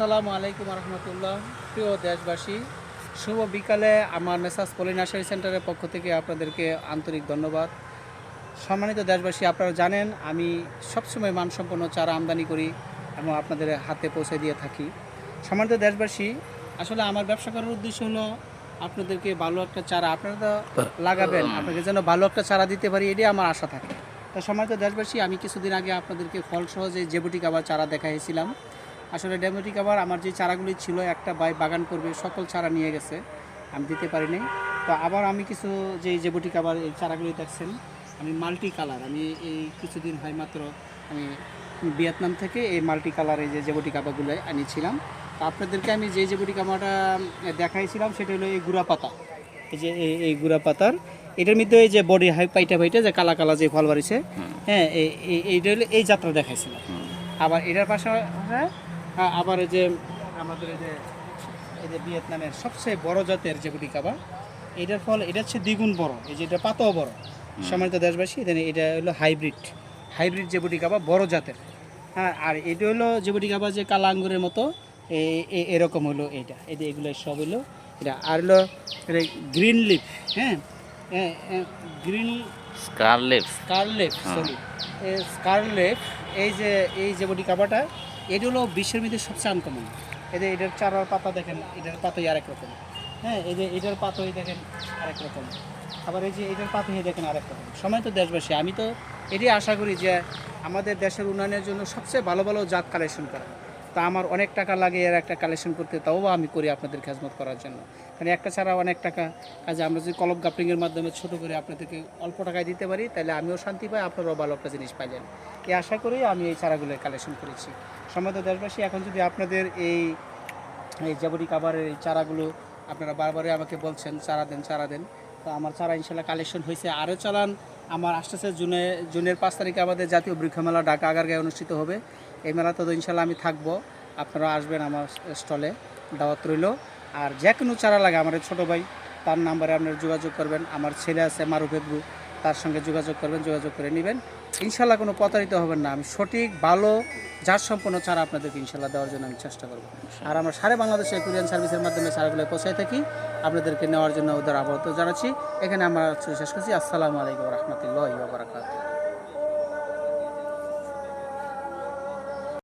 আসসালামু আলাইকুম রহমতুল্লাহ প্রিয় দেশবাসী, শুভ বিকালে আমার মেসাজ পলি নার্সারি সেন্টারের পক্ষ থেকে আপনাদেরকে আন্তরিক ধন্যবাদ। সম্মানিত দেশবাসী, আপনারা জানেন আমি সবসময় মানসম্পন্ন চারা আমদানি করি এবং আপনাদের হাতে পৌঁছে দিয়ে থাকি। সম্মানিত দেশবাসী, আসলে আমার ব্যবসা করার উদ্দেশ্য হলো আপনাদেরকে ভালো একটা চারা আপনারা তো লাগাবেন, আপনাকে যেন ভালো একটা চারা দিতে পারি, এটাই আমার আশা থাকে। তো সম্মানিত দেশবাসী, আমি কিছুদিন আগে আপনাদেরকে ফলসহ যে জেবুটিক আবার চারা দেখাইছিলাম। আসলে ডেমোটিক আবার আমার যে চারাগুলি ছিল একটা বাই বাগান করবে সকল চারা নিয়ে গেছে। আমি দিতে পারিনি তো আবার আমি কিছু যে জেবুটিক আবার এই চারাগুলি দেখছেন আমি মাল্টি কালার আমি এই কিছুদিন হয় মাত্র আমি ভিয়েতনাম থেকে এই মাল্টি কালার এই যে জেবুটি কাবাগুলো আনিছিলাম। তো আপনাদেরকে আমি যে জেবুটি কাবাটা দেখাইছিলাম সেটা হলো এই গুড়া পাতা। এই যে এই এই গুড়া পাতার এটার মধ্যে এই যে বডি হাই পাইটা পাইটা যে কালা কালা যে ফল বাড়িছে হ্যাঁ এই- এই- এইটা হলো এই যাত্রা দেখাইছিলাম। আবার এটার পাশে হ্যাঁ আবার এই যে আমাদের এই যে এই যে ভিয়েতনামের সবচেয়ে বড় জাতের যে কাবা এটার ফল এটা হচ্ছে দ্বিগুণ বড় এই যে এটা পাতাও বড়। সম্মানিত দেশবাসী এখানে এটা হলো হাইব্রিড হাইব্রিড যে কাবা বড় জাতের। হ্যাঁ আর এটা হলো যে কাবা যে কালা আঙ্গুরের মতো এরকম হলো এটা। এই যে এগুলো সব হলো এটা। আর হলো গ্রিন লিফ হ্যাঁ green scarlet scarleaf sorry scarleaf এই যে এই যে কাবাটা এটা হলো বিশ্বের মধ্যে সবচেয়ে আনকমন এদের এটার চারার পাতা দেখেন, এটার পাতাই আরেক রকম। হ্যাঁ এই যে এটার পাতাই দেখেন আরেক রকম। আবার এই যে এটার পাতাই দেখেন আরেক রকম। সময় তো দেশবাসী, আমি তো এটাই আশা করি যে আমাদের দেশের উন্নয়নের জন্য সবচেয়ে ভালো ভালো জাত কালেকশন করা। তা আমার অনেক টাকা লাগে এর একটা কালেকশন করতে, তাও আমি করি আপনাদের খেজমত করার জন্য। কারণ একটা ছাড়া অনেক টাকা কাজে আমরা যদি কলম গাপলিংয়ের মাধ্যমে ছোট করে আপনাদেরকে অল্প টাকায় দিতে পারি, তাহলে আমিও শান্তি পাই, আপনারাও ভালো একটা জিনিস পাইলেন। এই আশা করেই আমি এই চারাগুলো কালেকশন করেছি। সম্মত দেশবাসী, এখন যদি আপনাদের এই এই জাবরি কাবারের এই চারাগুলো আপনারা বারবারই আমাকে বলছেন, চারা দেন চারা দেন, তো আমার চারা ইনশাল্লাহ কালেকশন হয়েছে। আরও চালান, আমার আসতেছে জুনে, জুনের পাঁচ তারিখে আমাদের জাতীয় বৃক্ষ মেলা ঢাকা আগারগাঁয়ে অনুষ্ঠিত হবে। এই মেলাতে তো ইনশাল্লাহ আমি থাকব। আপনারা আসবেন আমার স্টলে, দাওয়াত রইল। আর যে কোনো চারা লাগে, আমার ছোটো ভাই, তার নাম্বারে আপনারা যোগাযোগ করবেন। আমার ছেলে আছে, মারুফ তার সঙ্গে যোগাযোগ করবেন, যোগাযোগ করে নেবেন। ইনশাল্লাহ কোনো প্রতারিত হবেন না। আমি সঠিক, ভালো যার সম্পূর্ণ চারা আপনাদেরকে ইনশাল্লাহ দেওয়ার জন্য আমি চেষ্টা করব। আর আমরা সারা বাংলাদেশে কুরিয়ান সার্ভিসের মাধ্যমে চারাগুলো পৌঁছায় থাকি। আপনাদেরকে নেওয়ার জন্য ওদের আবহাওয়া জানাচ্ছি। এখানে আমরা শেষ করছি। আসসালামু আলাইকুম রহমতুল্লাহ